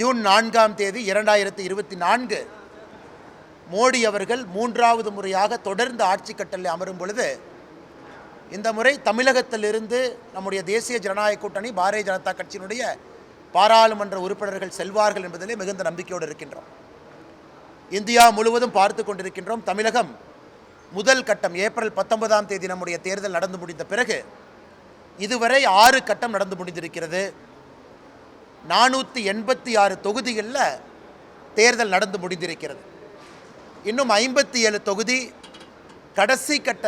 June நான்காம் தேதி இரண்டாயிரத்தி இருபத்தி நான்கு மோடி அவர்கள் மூன்றாவது முறையாக தொடர்ந்து ஆட்சி கட்டலில் அமரும் பொழுது இந்த முறை தமிழகத்திலிருந்து நம்முடைய தேசிய ஜனநாயக கூட்டணி பாரதிய ஜனதா கட்சியினுடைய பாராளுமன்ற உறுப்பினர்கள் செல்வார்கள் என்பதிலே மிகுந்த நம்பிக்கையோடு இருக்கின்றோம். இந்தியா முழுவதும் பார்த்து கொண்டிருக்கின்றோம். தமிழகம் முதல் கட்டம் ஏப்ரல் பத்தொன்பதாம் தேதி நம்முடைய தேர்தல் நடந்து முடிந்த பிறகு இதுவரை ஆறு கட்டம் நடந்து முடிந்திருக்கிறது. நானூற்றி எண்பத்தி ஆறு தொகுதிகளில் தேர்தல் நடந்து முடிந்திருக்கிறது. இன்னும் ஐம்பத்தி ஏழு தொகுதி கடைசி கட்ட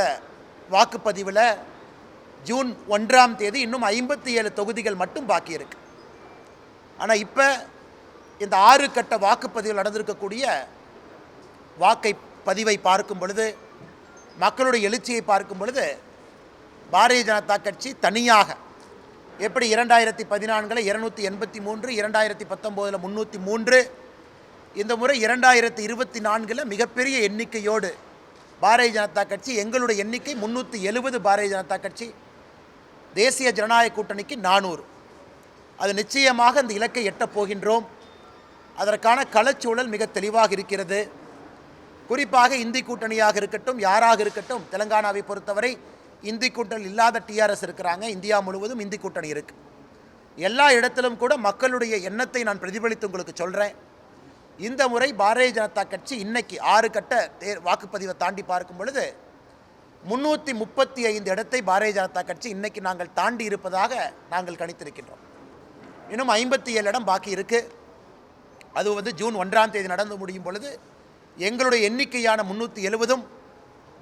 வாக்குப்பதிவில் ஜூன் ஒன்றாம் தேதி இன்னும் ஐம்பத்தி ஏழு தொகுதிகள் மட்டும் பாக்கி இருக்கு. ஆனால் இப்போ இந்த ஆறு கட்ட வாக்குப்பதிவில் நடந்திருக்கக்கூடிய வாக்கை பதிவை பார்க்கும் பொழுது மக்களுடைய எழுச்சியை பார்க்கும் பொழுது பாரதிய ஜனதா கட்சி தனியாக எப்படி இரண்டாயிரத்தி பதினான்கில் இரநூத்தி எண்பத்தி மூன்று இரண்டாயிரத்தி பத்தொம்போதில் முந்நூற்றி மூன்று? இந்த முறை இரண்டாயிரத்தி இருபத்தி நான்கில் மிகப்பெரிய எண்ணிக்கையோடு பாரதிய ஜனதா கட்சி எங்களுடைய எண்ணிக்கை முந்நூற்றி எழுபது பாரதிய ஜனதா கட்சி தேசிய ஜனநாயக கூட்டணிக்கு நானூறு. அது நிச்சயமாக அந்த இலக்கை எட்டப் போகின்றோம். அதற்கான களச்சூழல் மிக தெளிவாக இருக்கிறது. குறிப்பாக இந்தி கூட்டணியாக இருக்கட்டும் யாராக இருக்கட்டும் தெலங்கானாவை பொறுத்தவரை இந்தி கூட்டணி இல்லாத டிஆர்எஸ் இருக்கிறாங்க. இந்தியா முழுவதும் இந்தி கூட்டணி இருக்கு. எல்லா இடத்திலும் கூட மக்களுடைய எண்ணத்தை நான் பிரதிபலித்து உங்களுக்கு சொல்கிறேன் இந்த முறை பாரதிய ஜனதா கட்சி இன்னைக்கு ஆறு கட்ட தே வாக்குப்பதிவை தாண்டி பார்க்கும் பொழுது முன்னூற்றி முப்பத்தி ஐந்து இடத்தை பாரதிய ஜனதா கட்சி இன்னைக்கு நாங்கள் தாண்டி இருப்பதாக நாங்கள் கணித்திருக்கின்றோம். இன்னும் ஐம்பத்தி ஏழு இடம் பாக்கி இருக்குது அது வந்து ஜூன் ஒன்றாம் தேதி நடந்து முடியும் பொழுது எங்களுடைய எண்ணிக்கையான முந்நூற்றி எழுபதும்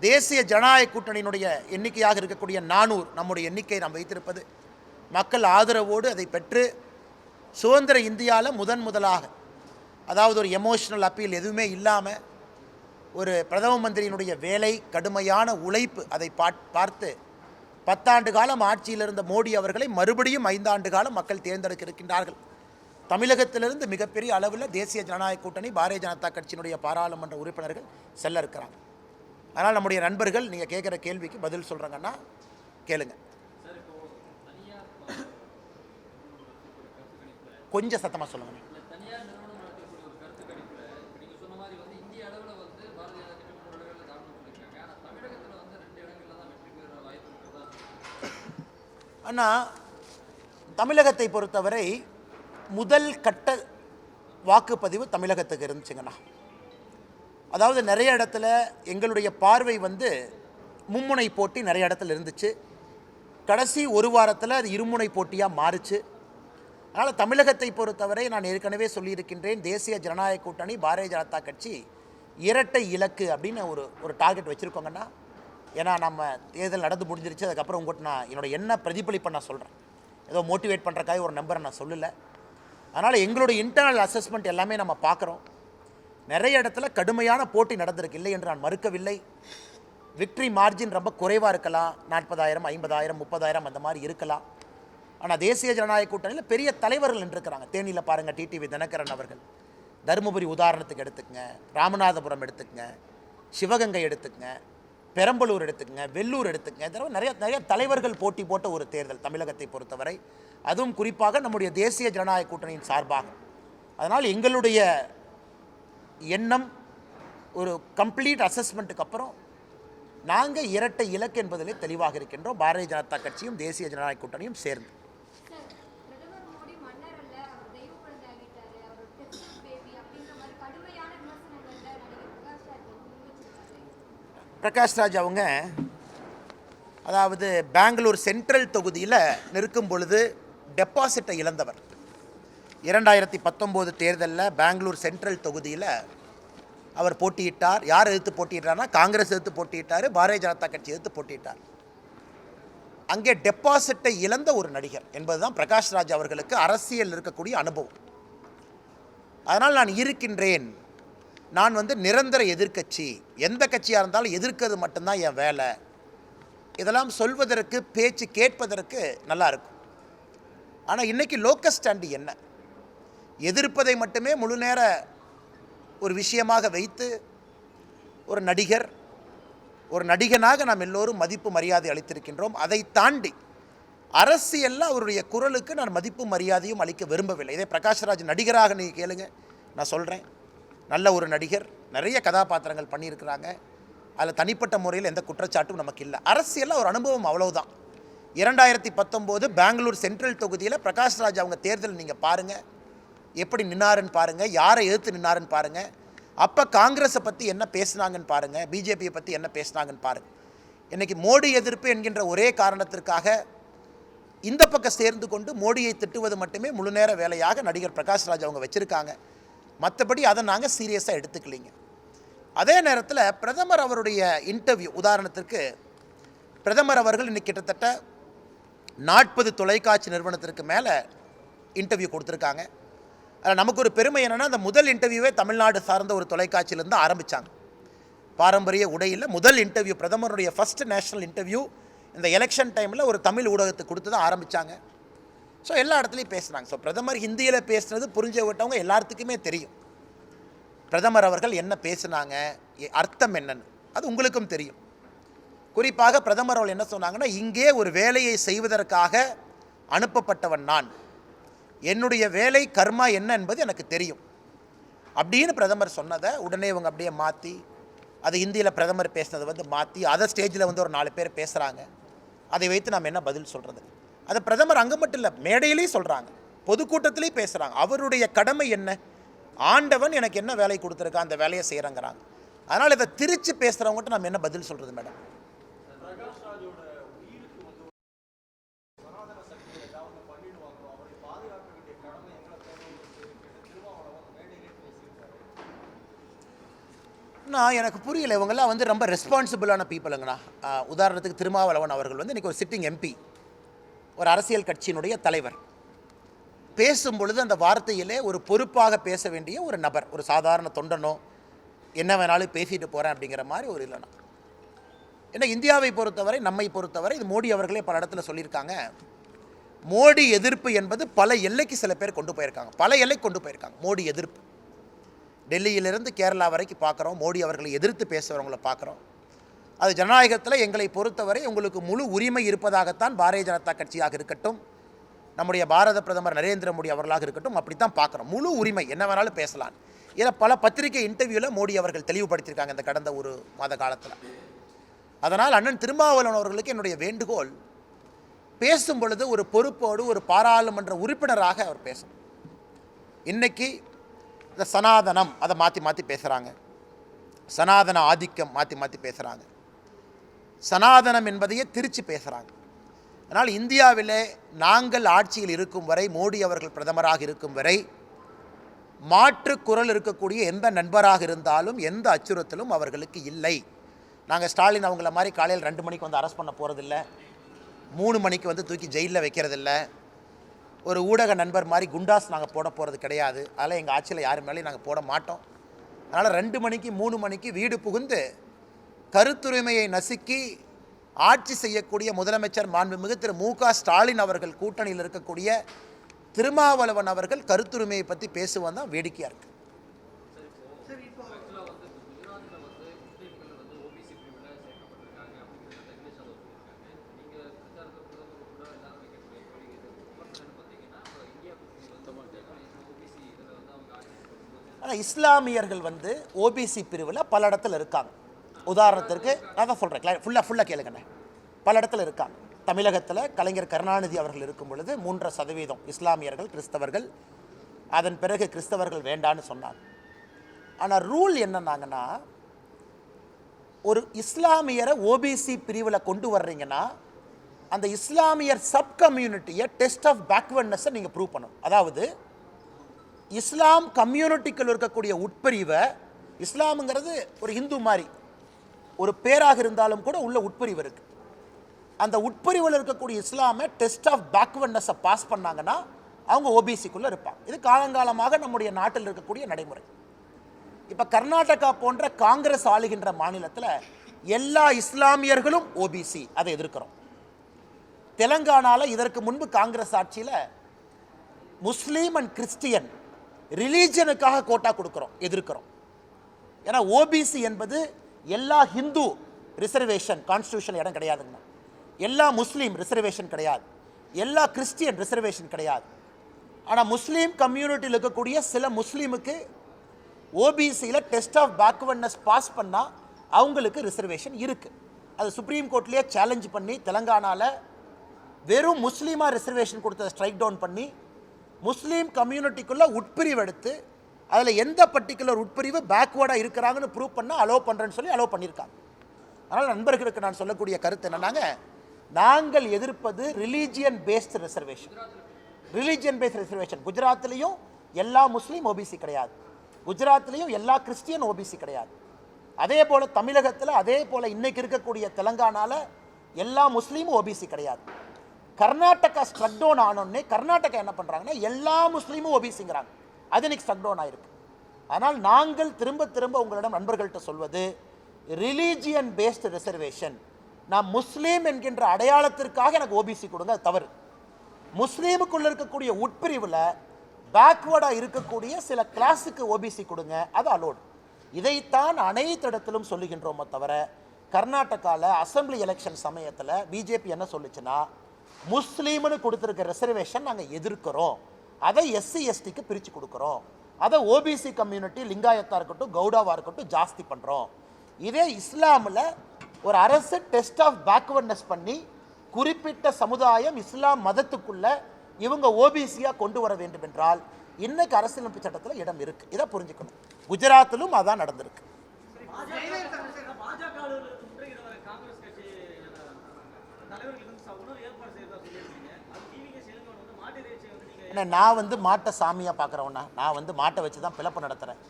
தேசிய ஜனநாயக கூட்டணியினுடைய எண்ணிக்கையாக இருக்கக்கூடிய நானூறு நம்முடைய எண்ணிக்கை நாம் வைத்திருப்பது. மக்கள் ஆதரவோடு அதை பெற்று சுதந்திர இந்தியாவில் முதன் முதலாக அதாவது ஒரு எமோஷனல் அப்பீல் எதுவுமே இல்லாமல் ஒரு பிரதம மந்திரியினுடைய வேலை கடுமையான உழைப்பு அதை பார்த்து பத்தாண்டு காலம் ஆட்சியில் இருந்த மோடி அவர்களை மறுபடியும் ஐந்தாண்டு காலம் மக்கள் தேர்ந்தெடுக்க இருக்கின்றார்கள் தமிழகத்திலிருந்து மிகப்பெரிய அளவில் தேசிய ஜனநாயக கூட்டணி பாரதிய ஜனதா கட்சியினுடைய பாராளுமன்ற உறுப்பினர்கள் செல்ல இருக்கிறாங்க அதனால் நம்முடைய நண்பர்கள் நீங்கள் கேட்குற கேள்விக்கு பதில் சொல்கிறாங்கன்னா கேளுங்க. கொஞ்சம் சத்தமாக சொல்லுங்க. அண்ணா தமிழகத்தை பொறுத்தவரை முதல் கட்ட வாக்குப்பதிவு தமிழகத்துக்கு இருந்துச்சுங்கண்ணா. அதாவது நிறைய இடத்துல எங்களுடைய பார்வை வந்து மும்முனை போட்டி நிறைய இடத்துல இருந்துச்சு. கடைசி ஒரு வாரத்தில் அது இருமுனை போட்டியாக மாறுச்சு. அதனால் தமிழகத்தை பொறுத்தவரை நான் ஏற்கனவே சொல்லியிருக்கின்றேன் தேசிய ஜனநாயக கூட்டணி பாரதிய ஜனதா கட்சி இரட்டை இலக்கு அப்படின்னு ஒரு ஒரு டார்கெட் வச்சுருக்கோங்கண்ணா ஏன்னா நம்ம தேர்தல் நடந்து முடிஞ்சிருச்சு அதுக்கப்புறம் உங்கள்கிட்ட நான் என்னோட என்ன பிரதிபலிப்பை நான் சொல்கிறேன் ஏதோ மோட்டிவேட் பண்ணுறக்காக ஒரு நம்பரை நான் சொல்லலை. அதனால் எங்களுடைய இன்டர்னல் அசஸ்மெண்ட் எல்லாமே நம்ம பார்க்குறோம். நிறைய இடத்துல கடுமையான போட்டி நடந்திருக்கு. இல்லை என்று நான் மறுக்கவில்லை. விக்ட்ரி மார்ஜின் ரொம்ப குறைவாக இருக்கலாம். நாற்பதாயிரம் ஐம்பதாயிரம் முப்பதாயிரம் அந்த மாதிரி இருக்கலாம். ஆனால் தேசிய ஜனநாயக கூட்டணியில் பெரிய தலைவர்கள் நின்றுருக்கிறாங்க. தேனியில் பாருங்கள் டிடிவி தினகரன் அவர்கள். தருமபுரி உதாரணத்துக்கு எடுத்துக்கங்க. ராமநாதபுரம் எடுத்துக்கங்க. சிவகங்கை எடுத்துக்கங்க. பெரம்பலூர் எடுத்துக்கங்க. வெள்ளூர் எடுத்துக்கங்க. இந்த தடவை நிறைய நிறைய தலைவர்கள் போட்டி போட்ட ஒரு தேர்தல் தமிழகத்தை பொறுத்தவரை. அதுவும் குறிப்பாக நம்முடைய தேசிய ஜனநாயக கூட்டணியின் சார்பாக. அதனால் எங்களுடைய எண்ணம் ஒரு கம்ப்ளீட் அசஸ்மெண்ட்டுக்கு அப்புறம் நாங்கள் இரட்டை இலக்கு என்பதிலே தெளிவாக இருக்கின்றோம். பாரதிய ஜனதா கட்சியும் தேசிய ஜனநாயக கூட்டணியும் சேர்ந்து. பிரகாஷ் ராஜ் அவங்க அதாவது பெங்களூர் சென்ட்ரல் தொகுதியில் நிற்கும் பொழுது டெபாசிட்டை இழந்தவர். இரண்டாயிரத்தி பத்தொம்போது தேர்தலில் பெங்களூர் சென்ட்ரல் தொகுதியில் அவர் போட்டியிட்டார். யார் எதிர்த்து போட்டியிட்டார்னா காங்கிரஸ் எதிர்த்து போட்டியிட்டார் பாரதிய ஜனதா கட்சி எதிர்த்து போட்டியிட்டார். அங்கே டெபாசிட்டை இழந்த ஒரு நடிகர் என்பதுதான் பிரகாஷ்ராஜ் அவர்களுக்கு அரசியல் இருக்கக்கூடிய அனுபவம். அதனால் நான் இருக்கின்றேன். நான் வந்து நிரந்தர எதிர்க்கட்சி. எந்த கட்சியாக இருந்தாலும் எதிர்க்கிறது மட்டும்தான் என் வேலை. இதெல்லாம் சொல்வதற்கு பேச்சு கேட்பதற்கு நல்லா இருக்கும். ஆனால் இன்றைக்கி லோக்கஸ் ஸ்டாண்டு என்ன? எதிர்ப்பதை மட்டுமே முழு நேர ஒரு விஷயமாக வைத்து ஒரு நடிகர் ஒரு நடிகனாக நாம் எல்லோரும் மதிப்பு மரியாதை அளித்திருக்கின்றோம். அதை தாண்டி அரசியலில் அவருடைய குரலுக்கு நான் மதிப்பு மரியாதையும் அளிக்க விரும்பவில்லை. இதே பிரகாஷ்ராஜ் நடிகராக நீங்கள் கேளுங்க. நான் சொல்கிறேன் நல்ல ஒரு நடிகர். நிறைய கதாபாத்திரங்கள் பண்ணியிருக்கிறாங்க. அதில் தனிப்பட்ட முறையில் எந்த குற்றச்சாட்டும் நமக்கு இல்லை. அரசியலில் ஒரு அனுபவம் அவ்வளவுதான். இரண்டாயிரத்தி பத்தொம்போது பெங்களூர் சென்ட்ரல் தொகுதியில் பிரகாஷ்ராஜ் அவங்க தேர்தல் நீங்கள் பாருங்கள் எப்படி நின்னாருன்னு பாருங்கள் யாரை எதிர்த்து நின்னாருன்னு பாருங்கள் அப்போ காங்கிரஸை பற்றி என்ன பேசுனாங்கன்னு பாருங்கள் பிஜேபியை பற்றி என்ன பேசுனாங்கன்னு பாருங்கள் இன்றைக்கி மோடி எதிர்ப்பு என்கின்ற ஒரே காரணத்திற்காக இந்த பக்கம் சேர்ந்து கொண்டு மோடியை திட்டுவது மட்டுமே முழு நேர வேலையாக நடிகர் பிரகாஷ்ராஜ் அவங்க வச்சுருக்காங்க. மற்றபடி அதை நாங்கள் சீரியஸாக எடுத்துக்கலிங்க. அதே நேரத்தில் பிரதமர் அவருடைய இன்டர்வியூ உதாரணத்திற்கு பிரதமர் அவர்கள் இன்னைக்கு கிட்டத்தட்ட நாற்பது தொலைக்காட்சி நிறுவனத்திற்கு மேலே இன்டர்வியூ கொடுத்துருக்காங்க. நமக்கு ஒரு பெருமை என்னென்னா அந்த முதல் இன்டர்வியூவே தமிழ்நாடு சார்ந்த ஒரு தொலைக்காட்சியிலேருந்து ஆரம்பித்தாங்க பாரம்பரிய உடையில் முதல் இன்டர்வியூ பிரதமருடைய ஃபர்ஸ்ட் நேஷனல் இன்டர்வியூ இந்த எலெக்ஷன் டைமில் ஒரு தமிழ் ஊடகத்துக்கு கொடுத்து தான் ஆரம்பித்தாங்க ஸோ எல்லா இடத்துலையும் பேசுனாங்க ஸோ பிரதமர் ஹிந்தியில் பேசுனது புரிஞ்ச விட்டவங்க எல்லாத்துக்குமே தெரியும். பிரதமர் அவர்கள் என்ன பேசுனாங்க எ- அர்த்தம் என்னன்னு. அது உங்களுக்கும் தெரியும். குறிப்பாக பிரதமர் அவர்கள் என்ன சொன்னாங்கன்னா இங்கே ஒரு வேலையை செய்வதற்காக அனுப்பப்பட்டவன் நான். என்னுடைய வேலை கர்மா என்ன என்பது எனக்கு தெரியும். அப்படின்னு பிரதமர் சொன்னதை உடனே இவங்க அப்படியே மாற்றி அது இந்தியில் பிரதமர் பேசினதை வந்து மாற்றி அதை ஸ்டேஜில் வந்து ஒரு நாலு பேர் பேசுகிறாங்க அதை வைத்து நாம் என்ன பதில் சொல்கிறது அதை பிரதமர் அங்கே மட்டும் இல்லை மேடையிலேயும் சொல்கிறாங்க பொதுக்கூட்டத்திலையும் பேசுகிறாங்க அவருடைய கடமை என்ன? ஆண்டவன் எனக்கு என்ன வேலை கொடுத்துருக்கா அந்த வேலையை செய்கிறேங்கிறாங்க அதனால் இதை திரிச்சு பேசுகிறவங்ககிட்ட நம்ம என்ன பதில் சொல்கிறது மேடம்? நான் எனக்கு புரியல இவங்கெல்லாம் வந்து ரொம்ப ரெஸ்பான்சிபிளான பீப்புளுங்கண்ணா உதாரணத்துக்கு திருமாவளவன் அவர்கள் வந்து இன்றைக்கி ஒரு சிட்டிங் எம்பி ஒரு அரசியல் கட்சியினுடைய தலைவர். பேசும் பொழுது அந்த வார்த்தையிலே ஒரு பொறுப்பாக பேச வேண்டிய ஒரு நபர் ஒரு சாதாரண தொண்டனோ என்ன வேணாலும் பேசிட்டு போகிறேன் அப்படிங்கிற மாதிரி ஒரு இல்லைனா ஏன்னா இந்தியாவை பொறுத்தவரை நம்மை பொறுத்தவரை இது மோடி அவர்களே பல இடத்துல சொல்லியிருக்காங்க. மோடி எதிர்ப்பு என்பது பல எல்லைக்கு சில பேர் கொண்டு போயிருக்காங்க. பல எல்லைக்கு கொண்டு போயிருக்காங்க மோடி எதிர்ப்பு. டெல்லியிலிருந்து கேரளா வரைக்கும் பார்க்குறோம். மோடி அவர்களை எதிர்த்து பேசுகிறவங்களை பார்க்குறோம். அது ஜனநாயகத்தில் எங்களை பொறுத்தவரை உங்களுக்கு முழு உரிமை இருப்பதாகத்தான் பாரதிய ஜனதா கட்சியாக இருக்கட்டும் நம்முடைய பாரத பிரதமர் நரேந்திர மோடி அவர்களாக இருக்கட்டும் அப்படி தான் பார்க்குறோம். முழு உரிமை என்ன வேணாலும் பேசலாம். இதில் பல பத்திரிகை இன்டர்வியூவில் மோடி அவர்கள் தெளிவுபடுத்தியிருக்காங்க இந்த கடந்த ஒரு மாத காலத்தில். அதனால் அண்ணன் திருமாவளவன் அவர்களுக்கு என்னுடைய வேண்டுகோள் பேசும் பொழுது ஒரு பொறுப்போடு ஒரு பாராளுமன்ற உறுப்பினராக அவர் பேசணும். இன்றைக்கி இந்த சனாதனம் அதை மாற்றி மாற்றி பேசுகிறாங்க சனாதன ஆதிக்கம் மாற்றி மாற்றி பேசுகிறாங்க சனாதனம் என்பதையே திருச்சி பேசுகிறாங்க அதனால் இந்தியாவிலே நாங்கள் ஆட்சியில் இருக்கும் வரை மோடி அவர்கள் பிரதமராக இருக்கும் வரை மாற்று குரல் இருக்கக்கூடிய எந்த நண்பராக இருந்தாலும் எந்த அச்சுறுத்தலும் அவர்களுக்கு இல்லை. நாங்கள் ஸ்டாலின் அவங்கள மாதிரி காலையில் ரெண்டு மணிக்கு வந்து அரெஸ்ட் பண்ண போகிறதில்ல மூணு மணிக்கு வந்து தூக்கி ஜெயிலில் வைக்கிறதில்ல. ஒரு ஊடக நண்பர் மாதிரி குண்டாஸ் நாங்கள் போட போகிறது கிடையாது. அதனால் எங்கள் ஆட்சியில் யார் மேலேயும் நாங்கள் போட மாட்டோம். அதனால் ரெண்டு மணிக்கு மூணு மணிக்கு வீடு புகுந்து கருத்துரிமையை நசுக்கி ஆட்சி செய்யக்கூடிய முதலமைச்சர் மாண்புமிகு திரு மு க ஸ்டாலின் அவர்கள் கூட்டணியில் இருக்கக்கூடிய திருமாவளவன் அவர்கள் கருத்துரிமையை பற்றி பேசுவது தான் வேடிக்கையாக இருக்குது ஆக்சுவலாக வந்து குஜராத்தில் வந்து முஸ்லீம்கள் வந்து ஓபிசி பிரிவில் சேர்க்கப்பட்டிருக்காங்க அப்படிங்கிறத இங்கிலீஷ் அதை சொல்லியிருக்காங்க நீங்கள் பிரச்சாரத்தை பிரதமர் கூட எல்லாரும் வைக்கக்கூடிய கோரிக்கை இது விமர்சனம் பார்த்தீங்கன்னா இப்போ இந்தியா கூட்டணி வந்து ஓபிசி இதில் வந்து அவங்க ஆட்சி பண்ணும்போது ஆனால் இஸ்லாமியர்கள் வந்து ஓபிசி பிரிவில் பல இடத்துல இருக்காங்க. உதாரணத்திற்கு நான் தான் சொல்கிறேன் ஃபுல்லாக ஃபுல்லாக கேளுங்கண்ணே. பல இடத்துல இருக்காங்க. தமிழகத்தில் கலைஞர் கருணாநிதி அவர்கள் இருக்கும் பொழுது மூன்றரை சதவீதம் இஸ்லாமியர்கள் கிறிஸ்தவர்கள். அதன் பிறகு கிறிஸ்தவர்கள் வேண்டான்னு சொன்னாங்க. ஆனால் ரூல் என்னன்னாங்கன்னா ஒரு இஸ்லாமியரை ஓபிசி பிரிவில் கொண்டு வர்றீங்கன்னா அந்த இஸ்லாமியர் சப் கம்யூனிட்டியை டெஸ்ட் ஆஃப் பேக்வர்ட்னஸை நீங்கள் ப்ரூவ் பண்ணணும். அதாவது இஸ்லாம் கம்யூனிட்டிக்குள் இருக்கக்கூடிய உட்பிரிவை இஸ்லாமுங்கிறது ஒரு ஹிந்து மாதிரி ஒரு பேராக இருந்தாலும் கூட உள்ள உட்பிரிவு இருக்குது அந்த உட்பிரிவில் இருக்கக்கூடிய இஸ்லாமை டெஸ்ட் ஆஃப் பேக்வர்ட்னஸை பாஸ் பண்ணாங்கன்னா அவங்க ஓபிசிக்குள்ளே இருப்பாங்க. இது காலங்காலமாக நம்முடைய நாட்டில் இருக்கக்கூடிய நடைமுறை. இப்போ கர்நாடகா போன்ற காங்கிரஸ் ஆளுகின்ற மாநிலத்தில் எல்லா இஸ்லாமியர்களும் ஓபிசி அதை எதிர்க்கிறோம். தெலங்கானாவில் இதற்கு முன்பு காங்கிரஸ் ஆட்சியில் முஸ்லீம் அண்ட் கிறிஸ்டியன் ரிலீஜனுக்காக கோட்டா கொடுக்குறோம் எதிர்க்கிறோம். ஏன்னா ஓபிசி என்பது எல்லா ஹிந்து ரிசர்வேஷன் கான்ஸ்டியூஷன் இடம் கிடையாதுங்க. எல்லா முஸ்லீம் ரிசர்வேஷன் கிடையாது. எல்லா கிறிஸ்டியன் ரிசர்வேஷன் கிடையாது. ஆனால் முஸ்லீம் கம்யூனிட்டியில் இருக்கக்கூடிய சில முஸ்லீமுக்கு ஓபிசியில் டெஸ்ட் ஆஃப் பேக்வர்ட்னஸ் பாஸ் பண்ணால் அவங்களுக்கு ரிசர்வேஷன் இருக்குது அது சுப்ரீம் கோர்ட்லேயே சேலஞ்ச் பண்ணி தெலங்கானாவில் வெறும் முஸ்லீமாக ரிசர்வேஷன் கொடுத்ததை ஸ்ட்ரைக் டவுன் பண்ணி முஸ்லீம் கம்யூனிட்டிக்குள்ளே உட்பிரிவு எடுத்து அதில் எந்த பர்டிகுலர் உட்பிரிவு பேக்வேர்டாக இருக்கிறாங்கன்னு ப்ரூவ் பண்ணால் அலோவ் பண்ணுறேன்னு சொல்லி அலோவ் பண்ணியிருக்காங்க. அதனால் நண்பர்களுக்கு நான் சொல்லக்கூடிய கருத்து என்னன்னாங்க நாங்கள் எதிர்ப்பது religion based reservation religion based reservation குஜராத்லேயும் எல்லா முஸ்லீம் ஓபிசி கிடையாது. குஜராத்லேயும் எல்லா கிறிஸ்டியன் ஓபிசி கிடையாது. அதே போல் தமிழகத்தில் அதே போல் இன்றைக்கி இருக்கக்கூடிய தெலங்கானாவில் எல்லா முஸ்லீமும் ஓபிசி கிடையாது. கர்நாடகா ஸ்ட்ரக் டவுன் ஆனோடனே கர்நாடகா என்ன பண்ணுறாங்கன்னா எல்லா முஸ்லீமும் ஓபிசிங்கிறாங்க அது இன்னைக்கு ஸ்ட்ரக் டவுன் ஆயிருக்கு. ஆனால் நாங்கள் திரும்ப திரும்ப உங்களிடம் நண்பர்கள்ட்ட சொல்வது ரிலீஜியன் பேஸ்டு ரிசர்வேஷன் நான் முஸ்லீம் என்கின்ற அடையாளத்திற்காக எனக்கு ஓபிசி கொடுங்க அது தவறு. முஸ்லீமுக்குள்ள இருக்கக்கூடிய உட்பிரிவில் பேக்வேர்டாக இருக்கக்கூடிய சில கிளாஸுக்கு ஓபிசி கொடுங்க அது அலோடு இதைத்தான் அனைத்து இடத்திலும் சொல்லுகின்றோமோ தவிர கர்நாடகாவில் அசெம்பிளி எலெக்ஷன் சமயத்தில் பிஜேபி என்ன சொல்லுச்சுன்னா முஸ்லீம்னு கொடுத்துருக்க ரிசர்வேஷன் நாங்கள் எதிர்க்கிறோம். அதை எஸ்சி எஸ்டிக்கு பிரித்து கொடுக்குறோம். அதை ஓபிசி கம்யூனிட்டி லிங்காயத்தாக இருக்கட்டும் கவுடாவாக இருக்கட்டும் ஜாஸ்தி பண்ணுறோம் இதே இஸ்லாமில் ஒரு அரசு டெஸ்ட் ஆஃப் பேக்வர்ட்னஸ் பண்ணி குறிப்பிட்ட சமுதாயம் இஸ்லாம் மதத்துக்குள்ளே இவங்க ஓபிசியாக கொண்டு வர வேண்டும் என்றால் இன்னைக்கு அரசியலமைப்பு சட்டத்தில் இடம் இருக்குது இதை புரிஞ்சுக்கணும். குஜராத்திலும் அதான் நடந்திருக்கு பாஜக அலுவலகத்தை முற்றுகையிட வர காங்கிரஸ் கட்சி தலைவர்களுக்கு வந்து ச- உணவு ஏற்பாடு செய்யறதா சொல்லியிருக்கீங்க அது டிவிகே செல்வன் வந்து மாட்டு இறைச்சியை வந்து நீங்க ஏன்னா நான் வந்து மாட்டை சாமியாக பார்க்குறவண்ணா நான் வந்து மாட்டை வச்சு தான் பிளப்பு நடத்துகிறேன்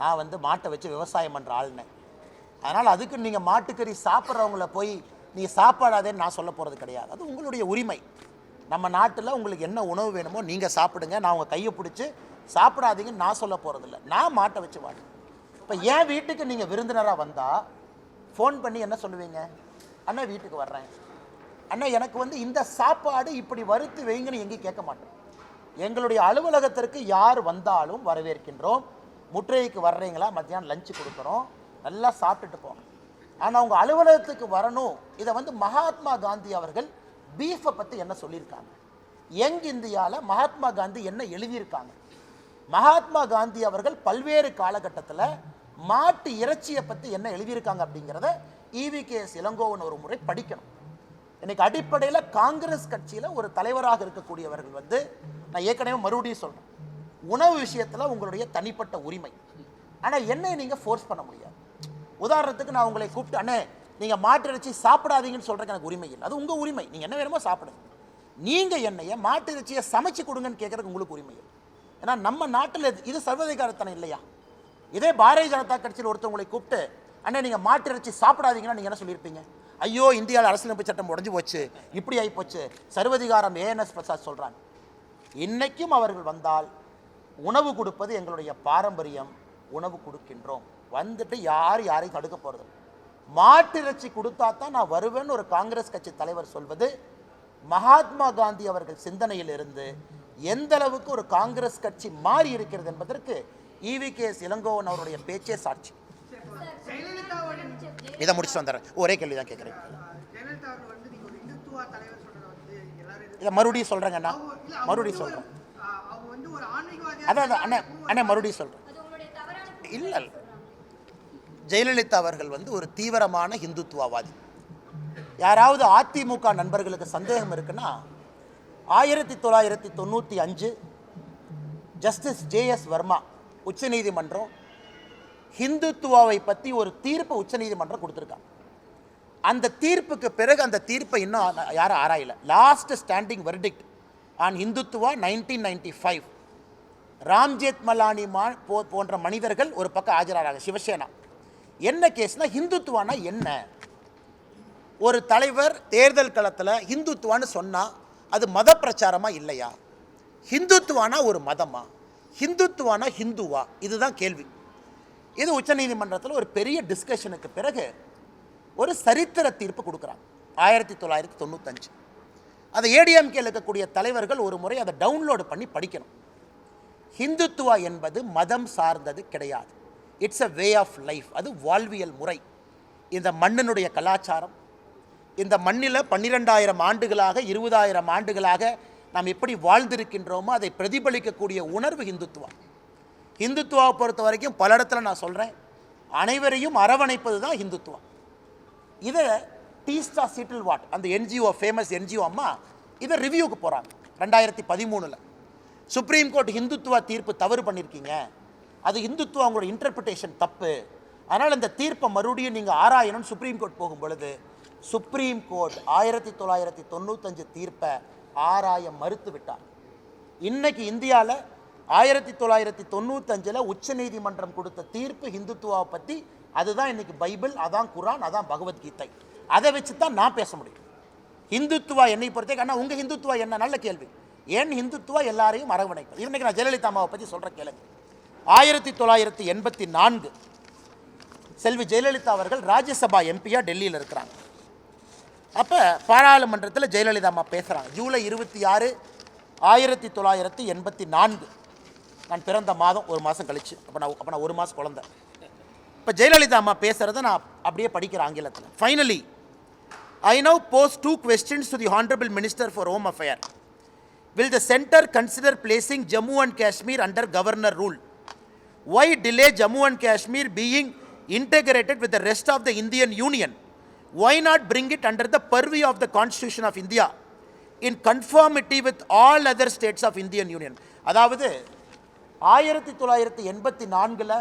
நான் வந்து மாட்டை வச்சு விவசாயம் பண்ணுற ஆளுனே. அதனால் அதுக்கு நீங்கள் மாட்டுக்கறி சாப்பிட்றவங்கள போய் நீ சாப்பிடாதேன்னு நான் சொல்ல போகிறது கிடையாது. அது உங்களுடைய உரிமை. நம்ம நாட்டில் உங்களுக்கு என்ன உணவு வேணுமோ நீங்கள் சாப்பிடுங்க. நான் உங்கள் கையை பிடிச்சி சாப்பிடாதீங்கன்னு நான் சொல்ல போகிறதில்ல நான் மாட்டை வச்சு வாடு இப்போ என் வீட்டுக்கு நீங்கள் விருந்தினராக வந்தால் ஃபோன் பண்ணி என்ன சொல்லுவீங்க? அண்ணா வீட்டுக்கு வர்றேன். அண்ணா எனக்கு வந்து இந்த சாப்பாடு இப்படி வறுத்து வைங்கன்னு எங்கேயும் கேட்க மாட்டோம். எங்களுடைய அலுவலகத்திற்கு யார் வந்தாலும் வரவேற்கின்றோம். முற்றுகைக்கு வர்றீங்களா? மத்தியானம் லஞ்சு கொடுக்குறோம். நல்லா சாப்பிட்டுட்டு போங்க. ஆனால் உங்கள் அலுவலகத்துக்கு வரணும். இதை வந்து மகாத்மா காந்தி அவர்கள் பீஃபை பற்றி என்ன சொல்லியிருக்காங்க? யங் இந்தியாவில் மகாத்மா காந்தி என்ன எழுதியிருக்காங்க? மகாத்மா காந்தி அவர்கள் பல்வேறு காலகட்டத்தில் மாட்டு இறைச்சியை பற்றி என்ன எழுதியிருக்காங்க அப்படிங்கிறத இவிகேஎஸ் இளங்கோவன் ஒரு முறை படிக்கணும். இன்னைக்கு அடிப்படையில் காங்கிரஸ் கட்சியில் ஒரு தலைவராக இருக்கக்கூடியவர்கள் வந்து நான் ஏற்கனவே மறுபடியும் சொல்கிறேன் உணவு விஷயத்தில் உங்களுடைய தனிப்பட்ட உரிமை. ஆனால் என்னை நீங்கள் ஃபோர்ஸ் பண்ண முடியாது. உதாரணத்துக்கு நான் உங்களை கூப்பிட்டு அண்ணே நீங்கள் மாட்டு இறைச்சி சாப்பிடாதீங்கன்னு சொல்கிறதுக்கு எனக்கு உரிமை இல்லை. அது உங்கள் உரிமை. நீங்கள் என்ன வேணுமோ சாப்பிடுங்க. நீங்கள் என்னைய மாட்டு இறைச்சியை சமைச்சு கொடுங்கன்னு கேட்குறதுக்கு உங்களுக்கு உரிமை இல்லை. ஏன்னா நம்ம நாட்டில் இது- இது சர்வதிகாரத்தனம் இல்லையா? இதே பாரதிய ஜனதா கட்சியில் ஒருத்தவங்களை கூப்பிட்டு அண்ணே நீங்கள் மாட்டு இறைச்சி சாப்பிடாதீங்கன்னா நீங்கள் என்ன சொல்லியிருப்பீங்க? ஐயோ இந்தியாவில் அரசியலமைப்பு சட்டம் உடஞ்சி போச்சு இப்படி ஆகி போச்சு. சர்வதிகாரம் ஏஎன்எஸ் பிரசாத் சொல்கிறாங்க இன்னைக்கும் அவர்கள் வந்தால் உணவு கொடுப்பது எங்களுடைய பாரம்பரியம் உணவு கொடுக்கின்றோம். வந்துட்டு யார் யாரையும் தடுக்க போகிறது மாட்டு கொடுத்தா தான் நான் வருவேன்னு ஒரு காங்கிரஸ் கட்சி தலைவர் சொல்வது மகாத்மா காந்தி அவர்கள் சிந்தனையில் இருந்து எந்த அளவுக்கு ஒரு காங்கிரஸ் கட்சி மாறி இருக்கிறது என்பதற்கு இவி கே இளங்கோவன் அவருடைய பேச்சே சாட்சி. இதை முடிச்சுட்டு வந்துடுறேன். ஒரே கேள்வி தான் கேட்குறேன். இதை மறுபடியும் சொல்கிறேங்கண்ணா மறுபடியும் சொல்கிறேன் அதான் அதான் அண்ணே அண்ணே மறுபடியும் சொல்கிறேன் இல்லை இல்லை. ஜெயலலிதா அவர்கள் வந்து ஒரு தீவிரமான இந்துத்துவவாதி யாராவது அதிமுக நண்பர்களுக்கு சந்தேகம் இருக்குன்னா ஆயிரத்தி தொள்ளாயிரத்தி தொண்ணூற்றி அஞ்சு ஜஸ்டிஸ் ஜேஎஸ் வர்மா உச்சநீதிமன்றம் ஹிந்துத்துவாவை பற்றி ஒரு தீர்ப்பு உச்சநீதிமன்றம் கொடுத்துருக்காங்க. அந்த தீர்ப்புக்கு பிறகு அந்த தீர்ப்பை இன்னும் யாரும் ஆராயல. Last standing verdict on Hindutva nineteen ninety five Ram Jethmalani மா போ போன்ற மனிதர்கள் ஒரு பக்கம் ஆஜராகிறாங்க சிவசேனா. என்ன கேஸ்னால் ஹிந்துத்துவானா என்ன? ஒரு தலைவர் தேர்தல் களத்தில் ஹிந்துத்துவான்னு சொன்னால் அது மத பிரச்சாரமாக இல்லையா? ஹிந்துத்துவானா ஒரு மதமா? ஹிந்துத்துவானா ஹிந்துவா? இதுதான் கேள்வி. இது உச்சநீதிமன்றத்தில் ஒரு பெரிய டிஸ்கஷனுக்கு பிறகு ஒரு சரித்திர தீர்ப்பு கொடுக்குறாங்க. ஆயிரத்தி தொள்ளாயிரத்தி தொண்ணூத்தஞ்சு. அதை ஏடிஎம்கேல இருக்கக்கூடிய தலைவர்கள் ஒரு முறை அதை டவுன்லோடு பண்ணி படிக்கணும். ஹிந்துத்துவா என்பது மதம் சார்ந்தது கிடையாது. It's a way of life அது வாழ்வியல் முறை. இந்த மண்ணினுடைய கலாச்சாரம் இந்த மண்ணில் பன்னிரெண்டாயிரம் ஆண்டுகளாக இருபதாயிரம் ஆண்டுகளாக நாம் எப்படி வாழ்ந்திருக்கின்றோமோ அதை பிரதிபலிக்கக்கூடிய உணர்வு ஹிந்துத்துவம். இந்துத்துவாவை பொறுத்த வரைக்கும் பல இடத்துல நான் சொல்கிறேன் அனைவரையும் அரவணைப்பது தான் ஹிந்துத்துவம். இதை டீஸ்டா சிட்டில் வாட் அந்த என்ஜிஓ ஃபேமஸ் என்ஜிஓ அம்மா இதை ரிவ்யூக்கு போகிறாங்க ரெண்டாயிரத்தி பதிமூணில். சுப்ரீம் கோர்ட் இந்துத்துவா தீர்ப்பு தவறு பண்ணியிருக்கீங்க அது இந்துத்துவா அவங்களோட இன்டர்பிரிட்டேஷன் தப்பு. அதனால் இந்த தீர்ப்பை மறுபடியும் நீங்கள் ஆராயணும்னு சுப்ரீம் கோர்ட் போகும் பொழுது சுப்ரீம் கோர்ட் ஆயிரத்தி தொள்ளாயிரத்தி தொண்ணூத்தஞ்சு தீர்ப்பை ஆராய மறுத்து விட்டார் இன்னைக்கு இந்தியாவில் ஆயிரத்தி தொள்ளாயிரத்தி தொண்ணூத்தஞ்சில் உச்சநீதிமன்றம் கொடுத்த தீர்ப்பு ஹிந்துத்துவாவை பற்றி அதுதான் இன்றைக்கி பைபிள் அதான் குரான் அதான் பகவத்கீதை. அதை வச்சு தான் நான் பேச முடியும். ஹிந்துத்துவா என்னை பொறுத்தே ஆனால் உங்கள் ஹிந்துத்துவா என்ன? நல்ல கேள்வி. ஏன் ஹிந்துத்துவா எல்லாரையும் அரவணைக்கும் இன்னைக்கு நான் ஜெயலலிதா அம்மாவை பற்றி சொல்கிற கேளுங்க. ஆயிரத்தி தொள்ளாயிரத்தி எண்பத்தி நான்கு செல்வி ஜெயலலிதா அவர்கள் ராஜ்யசபா எம்பியாக டெல்லியில் இருக்கிறாங்க. அப்போ பாராளுமன்றத்தில் ஜெயலலிதா அம்மா பேசுகிறாங்க ஜூலை இருபத்தி ஆறு ஆயிரத்தி தொள்ளாயிரத்தி எண்பத்தி நான்கு. நான் பிறந்த மாதம் ஒரு மாதம் கழிச்சு அப்போ நான் அப்போ நான் ஒரு மாதம் குழந்தை இப்போ ஜெயலலிதா அம்மா பேசுகிறத நான் அப்படியே படிக்கிறேன் ஆங்கிலத்தில் finally I now post two questions to the honourable minister for home affair will the centre consider placing Jammu and Kashmir under governor rule why delay Jammu and Kashmir being integrated with the rest of the Indian Union? Why not bring it under the purview of the Constitution of India in conformity with all other states of Indian Union? அதாவது ஆயிரத்தி தொள்ளாயிரத்தி எண்பத்தி நான்கில்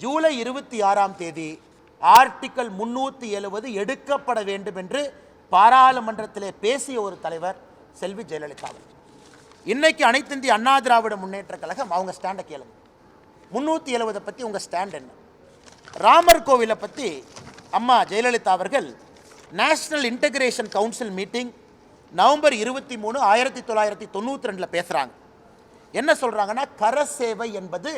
ஜூலை இருபத்தி ஆறாம் தேதி article முன்னூற்றி எழுவது எடுக்கப்பட வேண்டும் என்று பாராளுமன்றத்திலே பேசிய ஒரு தலைவர் செல்வி ஜெயலலிதா அவர்கள். இன்னைக்கு அனைத்திந்திய அண்ணா திராவிட முன்னேற்ற கழகம் அவங்க ஸ்டாண்டை கேளுங்க. முந்நூற்றி எழுவதை பற்றி உங்கள் ஸ்டாண்ட் என்ன? ராமர் கோவிலை பற்றி அம்மா ஜெயலலிதா அவர்கள் national integration council meeting November இருபத்தி மூணு ஆயிரத்தி தொள்ளாயிரத்தி தொண்ணூற்றி ரெண்டில் பேசுகிறாங்க என்ன சொல்கிறாங்கன்னா கரசேவை என்பது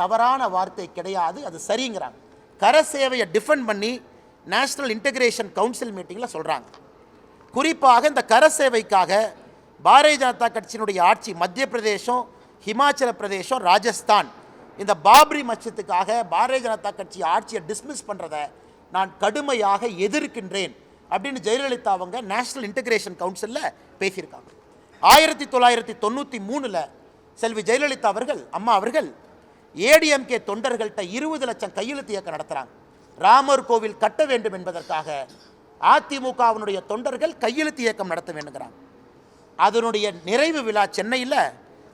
தவறான வார்த்தை கிடையாது அது சரிங்கிறாங்க. கரசேவையை டிஃபெண்ட் பண்ணி நேஷ்னல் இன்டகிரேஷன் கவுன்சில் மீட்டிங்கில் சொல்கிறாங்க குறிப்பாக இந்த கரசேவைக்காக பாரதிய ஜனதா கட்சியினுடைய ஆட்சி மத்திய பிரதேசம் ஹிமாச்சல பிரதேசம் ராஜஸ்தான் இந்த பாப்ரி மச்சத்துக்காக பாரதிய ஜனதா கட்சி ஆட்சியை டிஸ்மிஸ் பண்ணுறதை நான் கடுமையாக எதிர்க்கின்றேன் அப்படின்னு ஜெயலலிதா அவங்க நேஷ்னல் இன்டகிரேஷன் கவுன்சிலில் பேசியிருக்காங்க. ஆயிரத்தி தொள்ளாயிரத்தி தொண்ணூற்றி மூணில் செல்வி ஜெயலலிதா அவர்கள் அம்மா அவர்கள் ஏடிஎம்கே தொண்டர்கள்ட்ட இருபது லட்சம் கையெழுத்து இயக்கம் நடத்துகிறாங்க ராமர் கோவில் கட்ட வேண்டும் என்பதற்காக அதிமுகவினுடைய தொண்டர்கள் கையெழுத்து இயக்கம் நடத்த வேண்டுங்கிறாங்க. அதனுடைய நிறைவு விழா சென்னையில்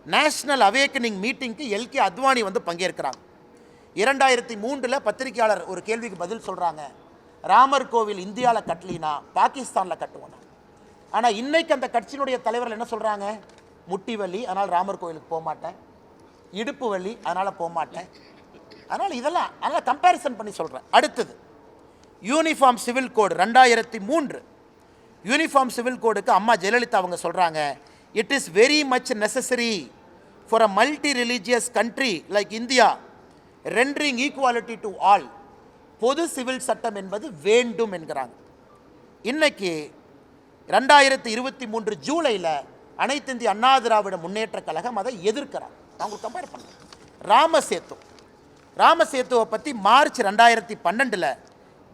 நேஷனல் அவேக்கனிங் மீட்டிங்க்கு எல்கே அத்வானி வந்து பங்கேற்கிறாங்க. இரண்டாயிரத்தி மூன்றில் பத்திரிகையாளர் ஒரு கேள்விக்கு பதில் சொல்கிறாங்க ராமர் கோவில் இந்தியாவில் கட்டலினா பாகிஸ்தானில் கட்டுவோம் ஆனால் இன்னைக்கு அந்த கட்சியினுடைய தலைவர்கள் என்ன சொல்கிறாங்க முட்டி வலி அதனால் ராமர் கோவிலுக்கு போக மாட்டேன். இடுப்பு வலி அதனால் போக மாட்டேன். அதனால் இதெல்லாம் அதனால் கம்பேரிசன் பண்ணி சொல்கிறேன் அடுத்தது யூனிஃபார்ம் சிவில் கோடு ரெண்டாயிரத்தி மூன்று. யூனிஃபார்ம் சிவில் கோடுக்கு அம்மா ஜெயலலிதா அவங்க சொல்கிறாங்க it is very much necessary for a multi religious country like India rendering equality to all பொது சிவில் சட்டம் என்பது வேண்டும் என்கிறாங்க. இன்றைக்கி ரெண்டாயிரத்தி இருபத்தி மூன்று ஜூலையில் அனைத்து இந்திய அண்ணா திராவிட முன்னேற்ற கழகம் அதை எதிர்க்கிறாங்க நான் உங்களுக்கு கம்பேர் பண்ணுறேன் ராமசேத்து. ராமசேத்துவை பற்றி மார்ச் ரெண்டாயிரத்தி பன்னெண்டில்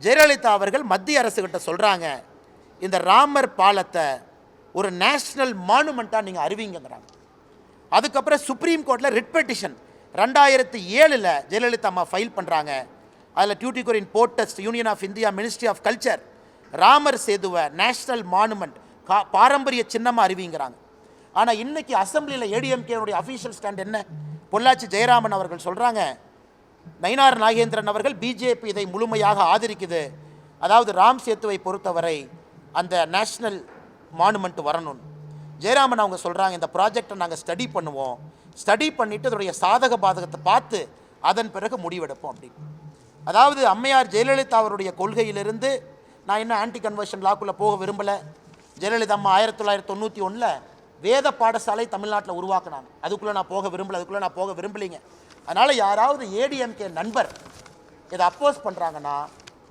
ஜெயலலிதா அவர்கள் மத்திய அரசுகிட்ட சொல்கிறாங்க இந்த ராமர் பாலத்தை ஒரு நேஷ்னல் மானுமெண்ட்டாக நீங்கள் அறிவிங்கிறாங்க அதுக்கப்புறம் சுப்ரீம் கோர்ட்டில் ரிட் பெட்டிஷன் ரெண்டாயிரத்தி ஏழில் ஜெயலலிதா அம்மா ஃபைல் பண்ணுறாங்க அதில் Tuticorin port port trust union of India ministry of culture Ramar சேதுவை national monument கா பாரம்பரிய சின்னமாக அறிவிங்கிறாங்க. ஆனால் இன்னைக்கு அசம்பிளியில் ஏடிஎம்கேனுடைய அஃபீஷியல் ஸ்டாண்ட் என்ன? பொள்ளாச்சி ஜெயராமன் அவர்கள் சொல்கிறாங்க நயினார் நாகேந்திரன் அவர்கள் பிஜேபி இதை முழுமையாக ஆதரிக்குது. அதாவது ராம் சேத்துவை பொறுத்தவரை அந்த நேஷ்னல் மானுமெண்ட் வரணும். ஜெயராமன் அவங்க சொல்கிறாங்க இந்த ப்ராஜெக்டை நாங்கள் ஸ்டடி பண்ணுவோம். ஸ்டடி பண்ணிவிட்டு அதோடைய சாதக பாதகத்தை பார்த்து அதன் பிறகு முடிவெடுப்போம் அப்படின்னு. அதாவது அம்மையார் ஜெயலலிதா அவருடைய கொள்கையிலிருந்து நான் இன்னும் ஆன்டி கன்வர்ஷன் லாக்குள்ளே போக விரும்பலை. ஜெயலலிதா அம்மா ஆயிரத்தி தொள்ளாயிரத்தி தொண்ணூற்றி ஒன்றில் வேத பாடசாலை தமிழ்நாட்டில் உருவாக்குனாங்க. அதுக்குள்ளே நான் போக விரும்பலை அதுக்குள்ளே நான் போக விரும்பலைங்க. அதனால் யாராவது ஏடிஎம்கே நண்பர் இதை அப்போஸ் பண்ணுறாங்கன்னா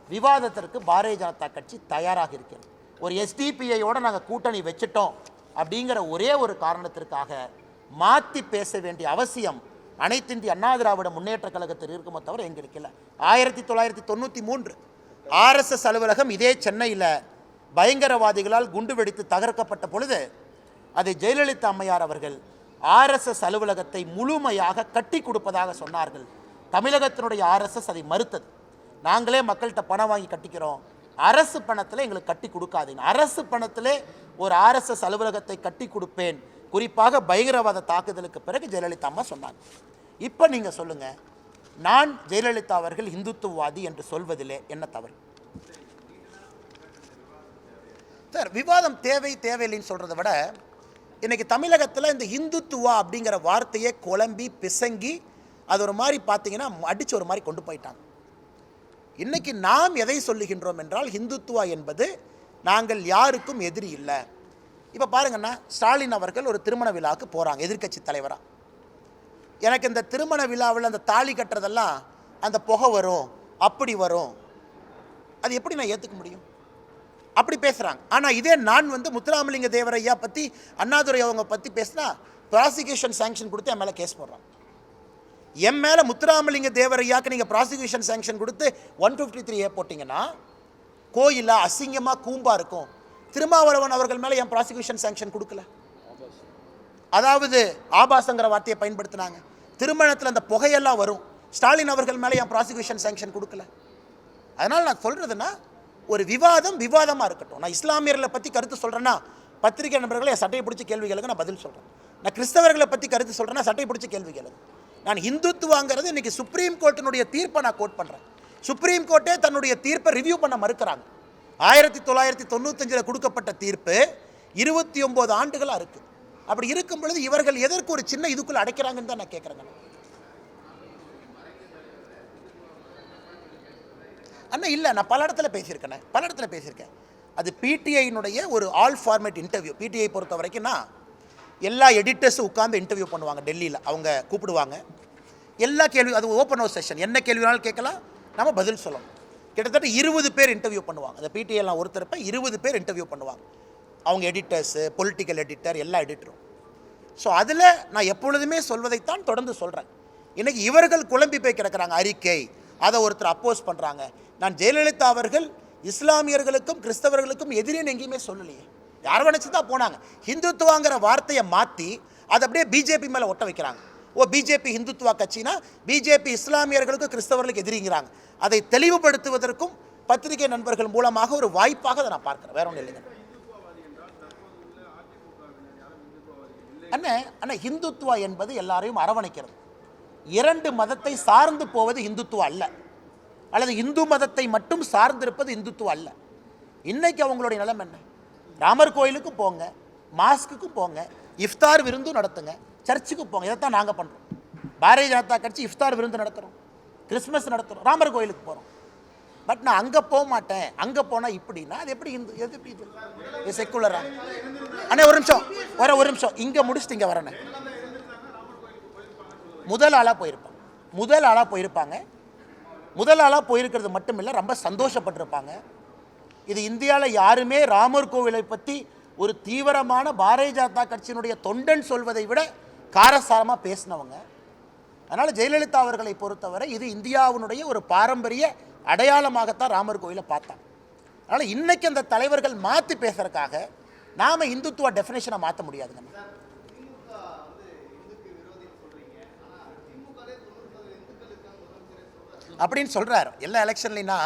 விவாதத்திற்கு பாரதிய ஜனதா கட்சி தயாராக இருக்கிறது. ஒரு எஸ்டிபிஐயோட நாங்கள் கூட்டணி வச்சுட்டோம் அப்படிங்கிற ஒரே ஒரு காரணத்திற்காக மாற்றி பேச வேண்டிய அவசியம் அனைத்து இந்திய அண்ணா திராவிட முன்னேற்ற கழகத்தில் இருக்குமோ தவிர எங்களுக்கு இல்லை. ஆயிரத்தி தொள்ளாயிரத்தி தொண்ணூற்றி மூன்று ஆர்எஸ்எஸ் அலுவலகம் இதே சென்னையில் பயங்கரவாதிகளால் குண்டு வெடித்து தகர்க்கப்பட்ட பொழுது அதை ஜெயலலிதா அம்மையார் அவர்கள் ஆர்எஸ்எஸ் அலுவலகத்தை முழுமையாக கட்டி கொடுப்பதாக சொன்னார்கள். தமிழகத்தினுடைய ஆர்எஸ்எஸ் அதை மறுத்தது. நாங்களே மக்கள்கிட்ட பணம் வாங்கி கட்டிக்கிறோம். அரசு பணத்தில் எங்களுக்கு கட்டி கொடுக்காதீங்க. அரசு பணத்திலே ஒரு ஆர்எஸ்எஸ் அலுவலகத்தை கட்டி கொடுப்பேன். குறிப்பாக பயங்கரவாத தாக்குதலுக்கு பிறகு ஜெயலலிதா அம்மா சொன்னாங்க. இப்போ நீங்கள் சொல்லுங்கள் நான் ஜெயலலிதா அவர்கள் இந்துத்துவவாதி என்று சொல்வதிலே என்ன தவறு? சார் விவாதம் தேவை தேவையில்லைன்னு சொல்கிறத விட இன்றைக்கி தமிழகத்தில் இந்த இந்துத்துவா அப்படிங்கிற வார்த்தையை குழம்பி பிசங்கி அது ஒரு மாதிரி பார்த்தீங்கன்னா அடித்து ஒரு மாதிரி கொண்டு போயிட்டாங்க. இன்றைக்கி நாம் எதை சொல்லுகின்றோம் என்றால் இந்துத்துவா என்பது நாங்கள் யாருக்கும் எதிரி இல்லை. இப்போ பாருங்கன்னா ஸ்டாலின் அவர்கள் ஒரு திருமண விழாவுக்கு போகிறாங்க எதிர்க்கட்சி தலைவராக எனக்கு இந்த திருமண விழாவில் அந்த தாலி கட்டுறதெல்லாம் அந்த புகை வரும். அப்படி வரும். அது எப்படி நான் ஏற்றுக்க முடியும்? அப்படி பேசுகிறாங்க ஆனால் இதே நான் வந்து முத்துராமலிங்க தேவரையா பற்றி அண்ணாதுரை அவங்க பற்றி பேசினா ப்ராசிக்யூஷன் சேங்ஷன் கொடுத்து என் மேலே கேஸ் போடுறான். என் மேலே முத்துராமலிங்க தேவரையாக்கு நீங்கள் ப்ராசிக்யூஷன் சேங்ஷன் கொடுத்து ஒன் ஃபிஃப்டி த்ரீ ஏ போட்டிங்கன்னா கோயிலாக அசிங்கமாக கூம்பாக இருக்கும். திருமாவளவன் அவர்கள் மேலே என் ப்ராசிக்யூஷன் சேங்ஷன் கொடுக்கல. அதாவது ஆபாசங்கிற வார்த்தையை பயன்படுத்தினாங்க. திருமணத்தில் அந்த புகையெல்லாம் வரும். ஸ்டாலின் அவர்கள் மேலே என் ப்ராசிக்யூஷன் சேங்ஷன் கொடுக்கல. அதனால் நான் சொல்கிறதுன்னா ஒரு விவாதம் விவாதமாக இருக்கட்டும். நான் இஸ்லாமியர்களை பற்றி கருத்து சொல்கிறேன்னா பத்திரிகை நண்பர்களை என் சட்டையை பிடிச்ச கேள்விகளுக்கு நான் பதில் சொல்கிறேன் நான் கிறிஸ்தவர்களை பற்றி கருத்து சொல்கிறேன்னா சட்டையை பிடிச்ச கேள்விகளுக்கு நான் இந்துத்துவாங்கிறது இன்றைக்கி சுப்ரீம் கோர்ட்டினுடைய தீர்ப்பை நான் கோட் பண்ணுறேன் சுப்ரீம் கோர்ட்டே தன்னுடைய தீர்ப்பை ரிவ்யூ பண்ண மறுக்கிறாங்க. ஆயிரத்தி தொள்ளாயிரத்தி தொண்ணூத்தஞ்சில் கொடுக்கப்பட்ட தீர்ப்பு இருபத்தி ஒம்பது ஆண்டுகளாக இருக்குது அப்படி இருக்கும் பொழுது இவர்கள் எதற்கு ஒரு சின்ன இதுக்குள்ளே அடைக்கிறாங்கன்னு தான் நான் கேட்குறேங்க அண்ணா இல்லை நான் பல இடத்துல பேசியிருக்கேனே. பல இடத்துல பேசியிருக்கேன். அது பிடிஐனுடைய ஒரு ஆல் ஃபார்மேட் இன்டர்வியூ பிடிஐ பொறுத்த வரைக்கும்னா எல்லா எடிட்டர்ஸும் உட்காந்து இன்டர்வியூ பண்ணுவாங்க டெல்லியில். அவங்க கூப்பிடுவாங்க. எல்லா கேள்வி அது ஓப்பன் ஹவுஸ் செஷன் என்ன கேள்வி வேணாலும் கேட்கலாம். நம்ம பதில் சொல்லணும். கிட்டத்தட்ட இருபது பேர் இன்டர்வியூ பண்ணுவாங்க. அந்த பிடிஐலாம் ஒருத்தரப்ப இருபது பேர் இன்டர்வியூ பண்ணுவாங்க. அவங்க எடிட்டர்ஸு பொலிட்டிக்கல் எடிட்டர் எல்லா எடிட்டரும் ஸோ அதில் நான் எப்பொழுதுமே சொல்வதைத்தான் தொடர்ந்து சொல்கிறேன் இன்றைக்கி இவர்கள் குழம்பி போய் கிடக்குறாங்க அறிக்கை. அதை ஒருத்தர் அப்போஸ் பண்ணுறாங்க நான் ஜெயலலிதா அவர்கள் இஸ்லாமியர்களுக்கும் கிறிஸ்தவர்களுக்கும் எதிரின்னு எங்கேயுமே சொல்லலையே. யார் நினச்சி தான் போனாங்க. ஹிந்துத்துவாங்கிற வார்த்தையை மாற்றி அதை அப்படியே பிஜேபி மேலே ஒட்ட வைக்கிறாங்க. ஓ பிஜேபி ஹிந்துத்துவா கட்சினா பிஜேபி இஸ்லாமியர்களுக்கும் கிறிஸ்தவர்களுக்கு எதிரிங்கிறாங்க. அதை தெளிவுபடுத்துவதற்கும் பத்திரிகை நண்பர்கள் மூலமாக ஒரு வாய்ப்பாக அதை நான் பார்க்குறேன். வேற ஒன்றும் இல்லைங்க. அண்ணே அண்ணா ஹிந்துத்துவா என்பது எல்லாரையும் அரவணைக்கிறது. இரண்டு மதத்தை சார்ந்து போவது இந்துத்துவா அல்ல. அல்லது இந்து மதத்தை மட்டும் சார்ந்திருப்பது இந்துத்துவம் அல்ல. இன்னைக்கு அவங்களுடைய நிலைமை என்ன? ராமர் கோயிலுக்கு போங்க மாஸ்க்கு போங்க இஃப்தார் விருந்தும் நடத்துங்க சர்ச்சுக்கு போங்க இதைத்தான் நாங்கள் பண்ணுறோம் பாரதிய ஜனதா கட்சி இஃப்தார் விருந்து நடத்துகிறோம் கிறிஸ்மஸ் நடத்துகிறோம் ராமர் கோயிலுக்கு போகிறோம் பட் நான் அங்கே போக மாட்டேன். அங்கே போனால் இப்படின்னா அது எப்படி இந்து எது எப்படி இது? செக்குலரா அண்ணே ஒரு நிமிஷம். வர ஒரு நிமிஷம். இங்கே முடிச்சுட்டு இங்கே வரேண்ணே முதல் ஆளாக போயிருப்பாங்க. முதல் ஆளாக போயிருப்பாங்க. முதல் ஆளாக போயிருக்கிறது மட்டும் இல்லை ரொம்ப சந்தோஷப்பட்டிருப்பாங்க. இது இந்தியாவில் யாருமே ராமர் கோவிலை பற்றி ஒரு தீவிரமான பாரதிய ஜனதா கட்சியினுடைய தொண்டன் சொல்வதை விட காரசாரமாக பேசினவங்க. அதனால் ஜெயலலிதா அவர்களை பொறுத்தவரை இது இந்தியாவினுடைய ஒரு பாரம்பரிய அடையாளமாகத்தான் ராமர் கோயிலை பார்த்தான். அதனால் இன்றைக்கி அந்த தலைவர்கள் மாற்றி பேசுகிறதுக்காக நாம் இந்துத்துவ டெஃபினேஷனை மாற்ற முடியாதுங்க அப்படின்னு சொல்கிறார் எல்லா எலெக்ஷன்லைனா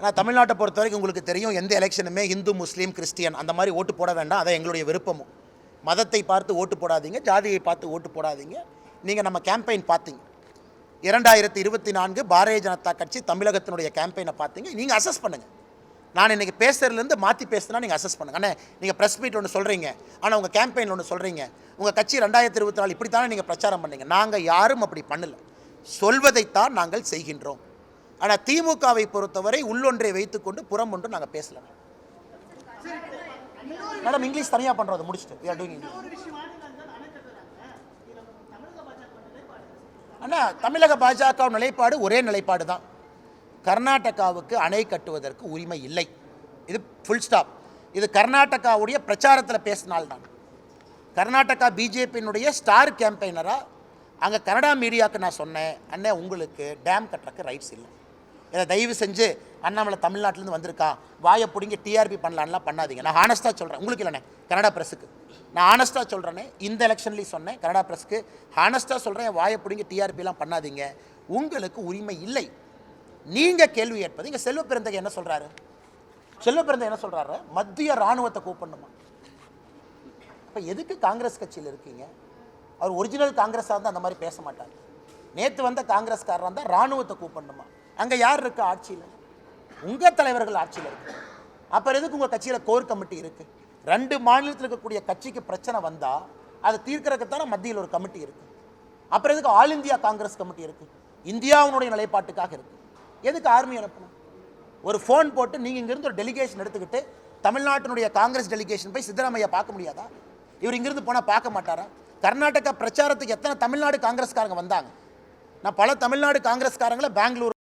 நான் தமிழ்நாட்டை பொறுத்த வரைக்கும் உங்களுக்கு தெரியும் எந்த எலெக்ஷனுமே இந்து முஸ்லீம் கிறிஸ்டியன் அந்த மாதிரி ஓட்டு போட வேண்டாம். அதான் எங்களுடைய விருப்பமும். மதத்தை பார்த்து ஓட்டு போடாதீங்க ஜாதியை பார்த்து ஓட்டு போடாதீங்க. நீங்கள் நம்ம கேம்பெயின் பார்த்தீங்க. இரண்டாயிரத்தி இருபத்தி நான்கு பாரதிய ஜனதா கட்சி தமிழகத்தினுடைய கேம்பெயினை பார்த்தீங்க. நீங்கள் அசஸ் பண்ணுங்கள் நான் இன்றைக்கி பேசுறதுலேருந்து மாற்றி பேசுனா நீங்கள் அசஸ் பண்ணுங்கள் அண்ணே நீங்கள் ப்ரெஸ் மீட் ஒன்று சொல்கிறீங்க ஆனால் உங்கள் கேம்பெயின் ஒன்று சொல்கிறீங்க உங்கள் கட்சி ரெண்டாயிரத்தி இருபத்தி நாலு இப்படி தானே நீங்கள் பிரச்சாரம் பண்ணீங்க. நாங்கள் யாரும் அப்படி பண்ணலை. சொல்வதைத்தான் நாங்கள் செய்கின்றோம். ஆனால் திமுகவை பொறுத்தவரை உள்ளொன்றை வைத்துக்கொண்டு புறம் ஒன்று நாங்கள் பேசல. மேடம் இங்கிலீஷ் தனியாக பண்ணுறோம் அதை முடிச்சுட்டு we are doing English. ஒரு விஷயம் மாநிலங்கள் அணை கட்டுறாங்க இதுல தமிழக பாஜக நிலைப்பாடு அண்ணா தமிழக பாஜக நிலைப்பாடு ஒரே நிலைப்பாடு தான் கர்நாடகாவுக்கு அணை கட்டுவதற்கு உரிமை இல்லை. இது ஃபுல் ஸ்டாப் இது கர்நாடகாவுடைய பிரச்சாரத்தில் பேசினால்தான். கர்நாடகா பிஜேபியினுடைய ஸ்டார் கேம்பெயினராக அங்கே கனடா மீடியாவுக்கு நான் சொன்னேன் அண்ணே உங்களுக்கு டேம் கட்டுறக்கு ரைட்ஸ் இல்லை. இதை தயவு செஞ்சு அண்ணாமலை தமிழ்நாட்டிலேருந்து வந்திருக்கான் வாயை பிடிங்கி டிஆர்பி பண்ணலான்லாம் பண்ணாதீங்க. நான் ஹானஸ்ட்டாக சொல்கிறேன் உங்களுக்கு இல்லைண்ணே கனடா ப்ரெஸ்ஸுக்கு நான் ஹானஸ்ட்டாக சொல்கிறேனே இந்த எலெக்ஷன்லேயும் சொன்னேன் கனடா ப்ரெஸ்க்கு ஹானஸ்ட்டாக சொல்கிறேன் வாயை பிடிங்கி டிஆர்பிலாம் பண்ணாதீங்க. உங்களுக்கு உரிமை இல்லை. நீங்கள் கேள்வி கேட்பது இங்கே செல்வ பிறந்தகை என்ன சொல்கிறாரு செல்வ பிறந்த என்ன சொல்கிறாரு மத்திய இராணுவத்தை கூப்பிடணுமா? இப்போ எதுக்கு காங்கிரஸ் கட்சியில் இருக்கீங்க? அவர் ஒரிஜினல் காங்கிரஸாக இருந்தால் அந்த மாதிரி பேச மாட்டார். நேற்று வந்த காங்கிரஸ்காரராக இருந்தால் இராணுவத்தை கூப்பிடணுமா? அங்கே யார் இருக்கு? ஆட்சியில். உங்கள் தலைவர்கள் ஆட்சியில் இருக்கு. அப்புறம் எதுக்கு உங்கள் கட்சியில் கோர் கமிட்டி இருக்குது ரெண்டு மாநிலத்தில் இருக்கக்கூடிய கட்சிக்கு பிரச்சனை வந்தால் அதை தீர்க்கறதுக்கு தானே மத்தியில் ஒரு கமிட்டி இருக்குது அப்புறம் எதுக்கு ஆல் இந்தியா காங்கிரஸ் கமிட்டி இருக்குது இந்தியாவுனுடைய நிலைப்பாட்டுக்காக இருக்குது எதுக்கு ஆர்மி அனுப்பணும்? ஒரு ஃபோன் போட்டு நீங்கள் இங்கேருந்து ஒரு டெலிகேஷன் எடுத்துக்கிட்டு தமிழ்நாட்டினுடைய காங்கிரஸ் டெலிகேஷன் போய் சித்தராமையா பார்க்க முடியாதா? இவர் இங்கிருந்து போனால் பார்க்க மாட்டாரா? கர்நாடகா பிரச்சாரத்துக்கு எத்தனை தமிழ்நாடு காங்கிரஸ்காரங்க வந்தாங்க? நான் பல தமிழ்நாடு காங்கிரஸ்காரங்களை பெங்களூர்